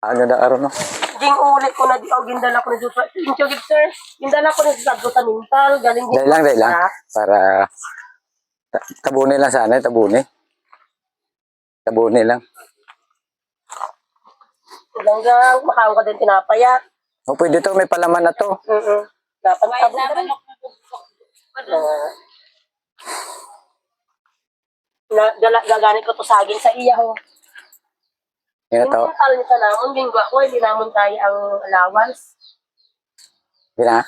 Ano na araw no? Ding ulit ko na di o gindala ko na Thank you, good sir. Gindala ko na sa sa mental. Galing din. Dahil lang, dahil lang. Para ta- tabunin lang sana, tabunin. Tabunin lang. Hanggang makaon ka din tinapaya. O pwede to, may palaman na to. Mm-mm. Dapat tabo na rin. Na, dala, gaganit ko to saging sa iya ho. Yan Yung to. mental nito namon, gingwa ko, hindi namon tayo ang allowance. Yan ha.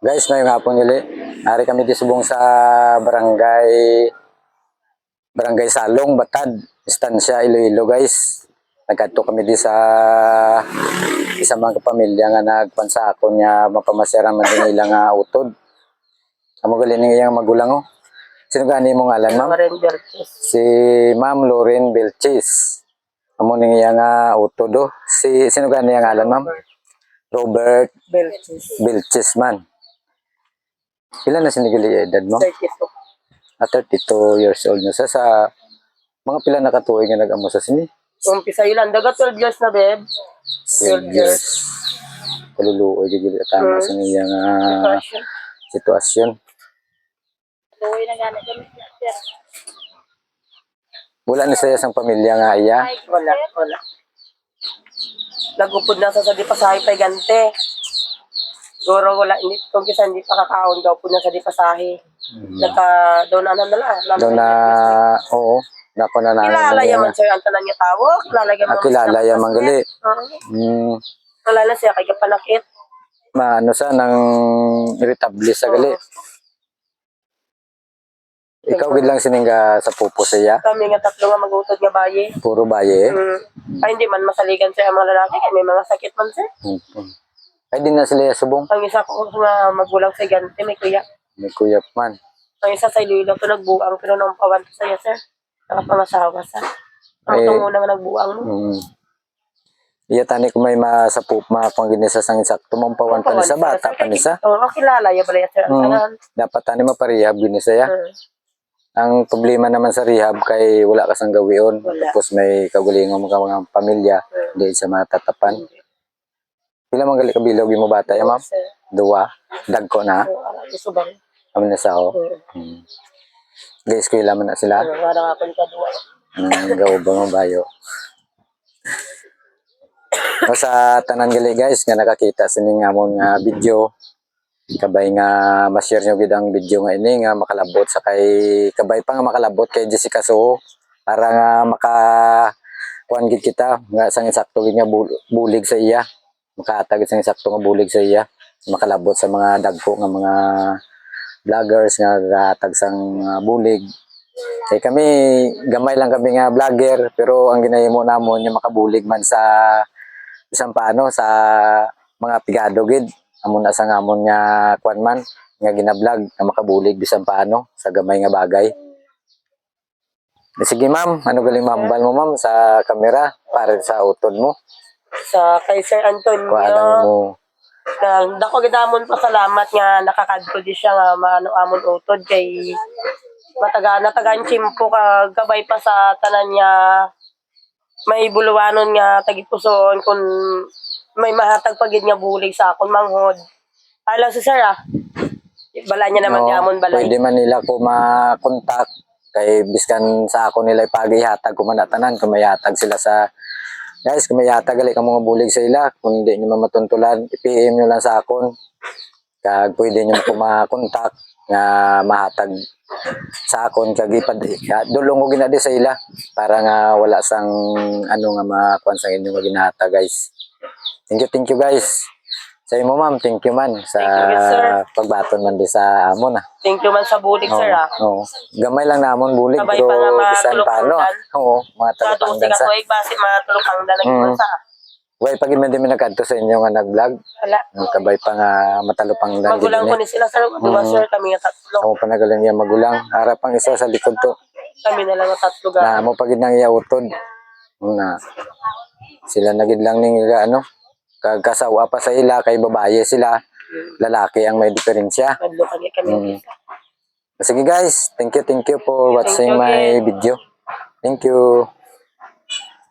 Guys, ngayong hapon nili. Ari kami di subong sa barangay Barangay Salong, Batad, Estancia, Iloilo guys. Nagkadto kami di sa isa mga kapamilya nga nagpansakon niya mapamasyaran man din nila nga utod. Amo gali ni iyang magulang oh. Sino gani mo ngalan ma'am? Mga render chest. Si Ma'am Lauren Belchis. Amo ning iya nga utod oh. Si sino gani ang ngalan ma'am? Robert Bell chest. Belchis man. Ilan na sinigali edad mo? 32. At 32 years old na siya sa mga pila na katuig nga nag-amo sa sini. Umpisa lang. Daga 12 years na, beb. 12 years. Kaluluoy gigili tama sa niya nga Passion. sitwasyon. Luwi na kami. Wala ni sa isang pamilya nga iya. Wala, wala. Nagupod na sa sa di pasahe pa'y gante. Siguro wala, hindi, kung kisa hindi pa kakaon daw po na sa di pasahe. Nagka, daw na ano na. Mm. Doon na, oo, nako na. Kilala yaman sir, ang tanan niya tawo. Kilala yaman. Ah, kilala yaman gali. Oo. Hmm, Kilala siya, kaya panakit. maano sa nang irritable sa gali. Ikaw gid lang siningga sa pupo siya. Kami nga tatlo nga magutod nga baye. Puro baye. Mm. Ay, hindi man masaligan siya ang mga lalaki. Kaya may mga sakit man siya. Hmm. Ay di na sila subong. Ang isa ko nga magulang sa gante, may kuya. May kuya man. Ang isa sa Iloilo to nagbuang pero nung pawan to sa'yo, sir. Nakapangasawa sa. Ang Eh, tungo nga nagbuang mo. Mm. Iya tani ko may masapup mapang ginisa sang insakto mong pawan pa ni sa bata pa ni sa. Oo, oh, kilala ya bala ya, sir. Ang Mm. tanan. Dapat tani maparehab ginisa ya. Mm. Ang problema naman sa rehab kay wala ka sang gawion. Wala. Tapos may kagulingon ka mga pamilya, Mm. di sa matatapan. Pila man gali kabilog mo bata ya ma'am? Duwa. Dagko na. Gusto ba? Kami na sa o. Mm. Hmm. Guys, kuya man na sila. Wala ka ka duwa. Ang gawa ba mga bayo. Sa tanan gali guys nga nakakita sa ning amon nga video kabay nga ma-share nyo gid ang video nga ini nga makalabot sa kay kabay pa nga makalabot kay Jessica Soho para nga maka kuan gid kita nga sang insakto gid nga bul- bulig sa iya. Makaatag sang insakto nga bulig sa iya. Makalabot sa mga dagko nga mga vloggers nga gatag sang ah, bulig. Kay kami gamay lang kami nga vlogger pero ang ginahimo namon yung makabulig man sa isang paano sa mga pigado gid amo na sa ngamon nga kwan man nga ginablog nga makabulig bisan paano sa gamay nga bagay Sige ma'am, ano galing mambal mo ma'am sa kamera para sa utod mo. Sa kay Sir Antonio. Kuha mo. Nang dako gidamon pa salamat nga nakakadto di siya nga maano amon utod kay mataga natagan chimpo ka gabay pa sa tanan niya may buluwanon nga tagipuson kun may mahatag pagid nga bulig sa akon manghod. Alam si sir ah. Bala niya naman Oo, gamon balay. Pwede man nila ko makontak kay biskan sa ako nila ipagihatag ko man tanan kung may hatag sila sa guys kung may hatag gali ka mga bulig sa ila kung hindi nyo matuntulan i-PM nyo lang sa akon kag pwede nyo ko makontak nga mahatag sa akon kag ipad dulong ko ginadi sa ila para nga wala sang ano nga makuan sa inyo nga ginahatag guys thank you thank you guys sa imo ma'am thank you man sa Thank you, sir. pagbaton man di sa amon ah Thank you man sa bulig sir ah. Oo. Gamay lang namon bulig Sabay pero pa nga mga bisan paano. tulupangdan. Oo, mga Sa dosi talapangdan ka sa. tuig base matulog ang dalag Mm. sa. Way pag man din nagkadto sa inyo nga nag-vlog, Wala. ang kabay pa nga matalupangdan gid Magulang ko ni. ni sila sir. Diba Mm. sir kami nga tatlo. Ako pa nagaling yung magulang. Harap ang isa sa likod to. Kami na lang nga tatlo ga. Na mo pagid nang iyautod. Na sila na gid lang ning ano kag kasawa pa sa ila kay babaye sila. Lalaki ang may diferensya. Mm. Sige guys, thank you, thank you for watching my video. Thank you.